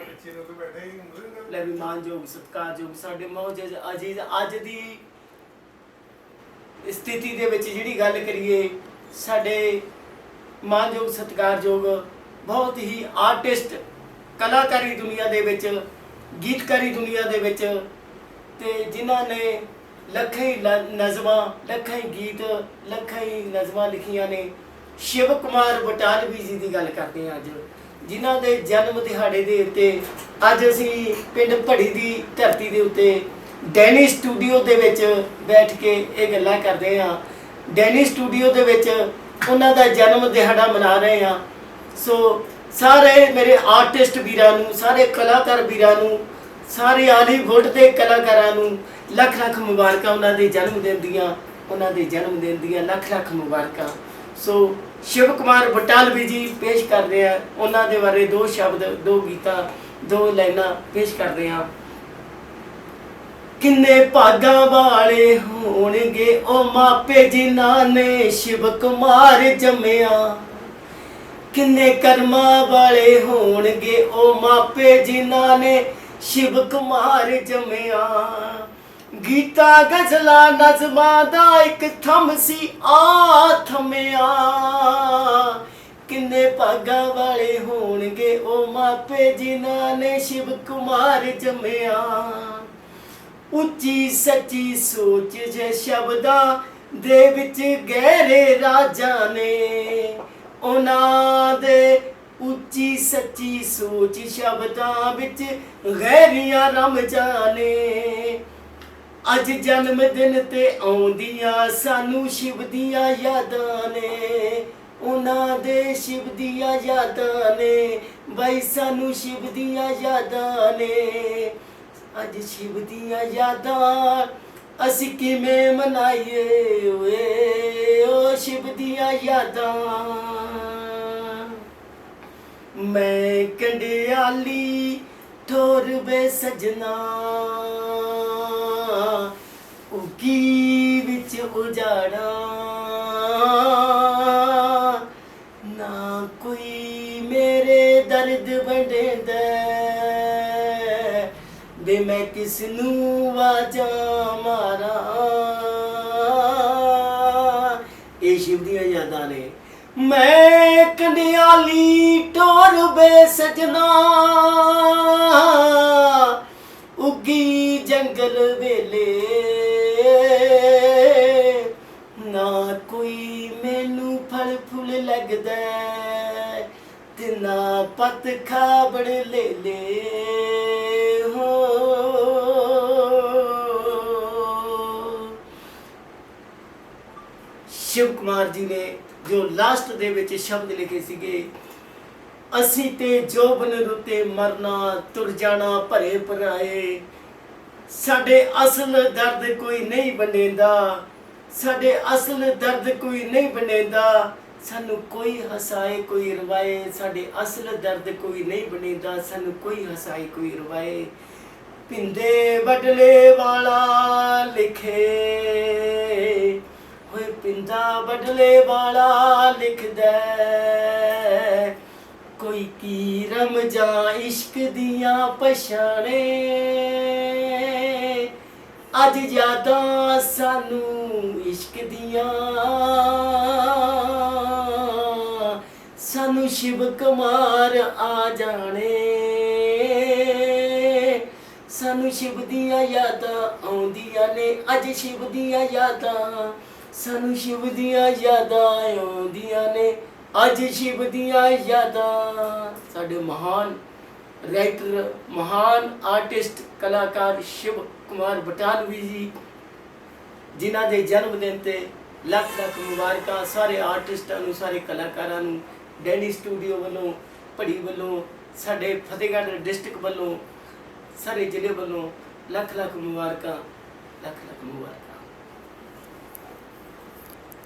ਪਿੱਛੇ ਨੂੰ ਬੈਠੇ ਹੀ ਮੂਰੇ ਲੈ ਵੀ ਮਾਨਯੋਗ ਸਤਿਕਾਰਯੋਗ ਸਾਡੇ ਮੌਜੂਦ ਅਜੀਜ਼, ਅੱਜ ਦੀ ਸਥਿਤੀ ਦੇ ਵਿੱਚ ਜਿਹੜੀ ਗੱਲ ਕਰੀਏ, ਸਾਡੇ ਮਾਨਯੋਗ ਸਤਿਕਾਰਯੋਗ ਬਹੁਤ ਹੀ ਆਰਟਿਸਟ ਕਲਾਕਾਰੀ ਦੁਨੀਆ ਦੇ ਵਿੱਚ, ਗੀਤਕਾਰੀ ਦੁਨੀਆ ਦੇ ਵਿੱਚ, ਤੇ ਜਿਨ੍ਹਾਂ ਨੇ ਲੱਖਾਂ ਹੀ ਨਜ਼ਮਾਂ, ਲੱਖਾਂ ਹੀ ਗੀਤ, ਲੱਖਾਂ ਹੀ ਨਜ਼ਮਾਂ ਲਿਖੀਆਂ ਨੇ, ਸ਼ਿਵ ਕੁਮਾਰ ਬਟਾਲਵੀ ਜੀ ਦੀ ਗੱਲ ਕਰਦੇ ਹਾਂ ਅੱਜ। ਜਿਨ੍ਹਾਂ ਦੇ ਜਨਮ ਦਿਹਾੜੇ ਦੇ ਉੱਤੇ ਅੱਜ ਅਸੀਂ ਪਿੰਡ ਭੜੀ ਦੀ ਧਰਤੀ ਦੇ ਉੱਤੇ ਡੈਨੀ ਸਟੂਡੀਓ ਦੇ ਵਿੱਚ ਬੈਠ ਕੇ ਇਹ ਗੱਲਾਂ ਕਰਦੇ ਹਾਂ। ਡੈਨੀ ਸਟੂਡੀਓ ਦੇ ਵਿੱਚ ਉਹਨਾਂ ਦਾ ਜਨਮ ਦਿਹਾੜਾ ਮਨਾ ਰਹੇ ਹਾਂ। ਸੋ ਸਾਰੇ ਮੇਰੇ ਆਰਟਿਸਟ ਵੀਰਾਂ ਨੂੰ, ਸਾਰੇ ਕਲਾਕਾਰ ਵੀਰਾਂ ਨੂੰ, ਸਾਰੇ ਹਾਲੀਵੁੱਡ ਦੇ ਕਲਾਕਾਰਾਂ ਨੂੰ ਲੱਖ ਲੱਖ ਮੁਬਾਰਕਾਂ ਉਹਨਾਂ ਦੇ ਜਨਮ ਦਿਨ ਦੀਆਂ, ਉਹਨਾਂ ਦੇ ਜਨਮ ਦਿਨ ਦੀਆਂ ਲੱਖ ਲੱਖ ਮੁਬਾਰਕਾਂ। ਸੋ ਸ਼ਿਵ ਕੁਮਾਰ ਬਟਾਲਵੀ ਜੀ ਪੇਸ਼ ਕਰਦੇ ਆ। ਉਹਨਾਂ ਦੇ ਬਾਰੇ ਦੋ ਸ਼ਬਦ, ਦੋ ਗੀਤਾਂ, ਦੋ ਲਾਈਨਾਂ ਪੇਸ਼ ਕਰਦੇ ਆ। ਕਿੰਨੇ ਭਾਗਾਂ ਵਾਲੇ ਹੋਣਗੇ ਉਹ ਮਾਪੇ ਜਿਨ੍ਹਾਂ ਨੇ ਸ਼ਿਵ ਕੁਮਾਰ ਜੰਮਿਆ। ਕਿੰਨੇ ਕਰਮਾਂ ਵਾਲੇ ਹੋਣਗੇ ਉਹ ਮਾਪੇ ਜਿਨ੍ਹਾਂ ਨੇ ਸ਼ਿਵ ਕੁਮਾਰ ਜੰਮਿਆ। ਗੀਤਾ ਗਜ਼ਲਾ ਨਜ਼ਮਾਂ ਦਾ ਇੱਕ ਥੰਮ ਸੀ ਆ ਥਮਿਆ ਕਿੰਨੇ ਭਾਗਾਂ ਵਾਲੇ ਹੋਣਗੇ ਉਹ ਮਾਪੇ ਜਿਨ੍ਹਾਂ ਨੇ ਸ਼ਿਵ ਕੁਮਾਰ ਜੰਮਿਆ। ਉੱਚੀ ਸੱਚੀ ਸੋਚ ਜੇ ਸ਼ਬਦਾਂ ਦੇ ਵਿੱਚ ਗਹਿਰੇ ਰਾਜਾਂ ਨੇ, ਉਹਨਾਂ ਦੇ ਉੱਚੀ ਸੱਚੀ ਸੋਚ ਸ਼ਬਦਾਂ ਵਿੱਚ ਗਹਿਰੀਆਂ ਰਮਜਾਂ ਨੇ। ਅੱਜ ਜਨਮ ਦਿਨ ਤੇ ਆਉਂਦੀਆਂ, ਸਾਨੂੰ ਸ਼ਿਵ ਦੀਆਂ ਯਾਦਾਂ ਨੇ। ਉਹਨਾਂ ਦੇ ਸ਼ਿਵ ਦੀਆਂ ਯਾਦਾਂ ਨੇ, ਬਈ ਸਾਨੂੰ ਸ਼ਿਵ ਦੀਆਂ ਯਾਦਾਂ ਨੇ। ਅੱਜ ਸ਼ਿਵ ਦੀਆਂ ਯਾਦਾਂ ਅਸੀਂ ਕਿਵੇਂ ਮਨਾਈਏ ਓਏ, ਓ ਸ਼ਿਵ ਦੀਆਂ ਯਾਦਾਂ। ਮੈਂ ਕੰਡਿਆਲੀ, ਠੋਰ ਵੇ ਸਜਣਾ। ਉਗੀ ਵਿੱਚ ਉਜਾੜਾ। ਨਾ ਕੋਈ ਮੇਰੇ ਦਰਦ ਵੰਡੇਂਦਾ। ਵੇ ਮੈਂ ਕਿਸ ਨੂੰ ਵਾਜਾਂ ਮਾਰਾਂ। ਇਹ ਸ਼ਿਵ ਦੀਆਂ ਯਾਦਾਂ ਨੇ। ਮੈਂ ਕੰਡਿਆਲੀ ਟੋਰ ਬੇ ਸਜਣਾ। ਫੁੱਲ ਲੱਗਦਾ ਹੈ, ਪਤ ਖਾਬੜ ਲੈ ਲੈ। ਹੋ। ਸ਼ਿਵ ਕੁਮਾਰ ਜੀ ਨੇ ਜੋ ਲਾਸਟ ਦੇ ਵਿੱਚ ਸ਼ਬਦ ਲਿਖੇ ਸੀਗੇ ਅਸੀਂ ਤੇ ਜੋਬਨ ਰੁੱਤੇ ਮਰਨਾ ਤੁਰ ਜਾਣਾ ਭਰੇ ਭਰਾਏ। ਸਾਡੇ ਅਸਲ ਦਰਦ ਕੋਈ ਨਹੀਂ ਬੰਦੇਂਦਾ ਸਾਡੇ ਅਸਲ ਦਰਦ ਕੋਈ ਨਹੀਂ ਬੰਦੇਂਦਾ ਸਾਨੂੰ ਕੋਈ ਹਸਾਏ, ਕੋਈ ਰਵਾਏ, ਸਾਡੇ ਅਸਲ ਦਰਦ ਕੋਈ ਨਹੀਂ ਬੰਦੇਂਦਾ ਸਾਨੂੰ ਕੋਈ ਹਸਾਏ, ਕੋਈ ਰਵਾਏ। ਪਿੰਦੇ ਬਦਲੇ ਵਾਲਾ ਲਿਖੇ। ਹੋਏ ਪਿੰਦਾ ਬਦਲੇ ਵਾਲਾ ਲਿਖਦਾ ਕੋਈ ਕੀ ਰਮਜਾਂ ਇਸ਼ਕ ਦੀਆਂ ਪਛਾਣੇ। ਅੱਜ ਯਾਦਾਂ ਸਾਨੂੰ ਇਸ਼ਕ ਦੀਆਂ। ਸਾਨੂੰ ਸ਼ਿਵ ਕੁਮਾਰ ਆ ਜਾਣੇ। ਸਾਨੂੰ ਸ਼ਿਵ ਦੀਆਂ ਯਾਦਾਂ ਆਉਂਦੀਆਂ ਨੇ, ਅੱਜ ਸ਼ਿਵ ਦੀਆਂ ਯਾਦਾਂ, ਸਾਨੂੰ ਸ਼ਿਵ ਦੀਆਂ ਯਾਦਾਂ ਆਉਂਦੀਆਂ ਨੇ, ਅੱਜ ਸ਼ਿਵ ਦੀਆਂ ਯਾਦਾਂ। ਸਾਡੇ ਮਹਾਨ ਰਾਈਟਰ ਮਹਾਨ ਆਰਟਿਸਟ ਕਲਾਕਾਰ ਸ਼ਿਵ ਕੁਮਾਰ ਬਟਾਲਵੀ ਜੀ, ਜਿਨ੍ਹਾਂ ਦੇ ਜਨਮ ਦਿਨ ਤੇ ਲੱਖ ਲੱਖ ਮੁਬਾਰਕਾਂ ਸਾਰੇ ਆਰਟਿਸਟਾਂ ਨੂੰ, ਸਾਰੇ ਕਲਾਕਾਰਾਂ ਨੂੰ ਡੈਨੀ ਸਟੂਡੀਓ ਵੱਲੋਂ, ਭੜੀ ਵੱਲੋਂ, ਸਾਡੇ ਫਤਿਹਗੜ੍ਹ ਡਿਸਟ੍ਰਿਕਟ ਵੱਲੋਂ, ਸਾਰੇ ਜ਼ਿਲ੍ਹੇ ਵੱਲੋਂ ਲੱਖ ਲੱਖ ਮੁਬਾਰਕਾਂ, ਲੱਖ ਲੱਖ ਮੁਬਾਰਕਾਂ।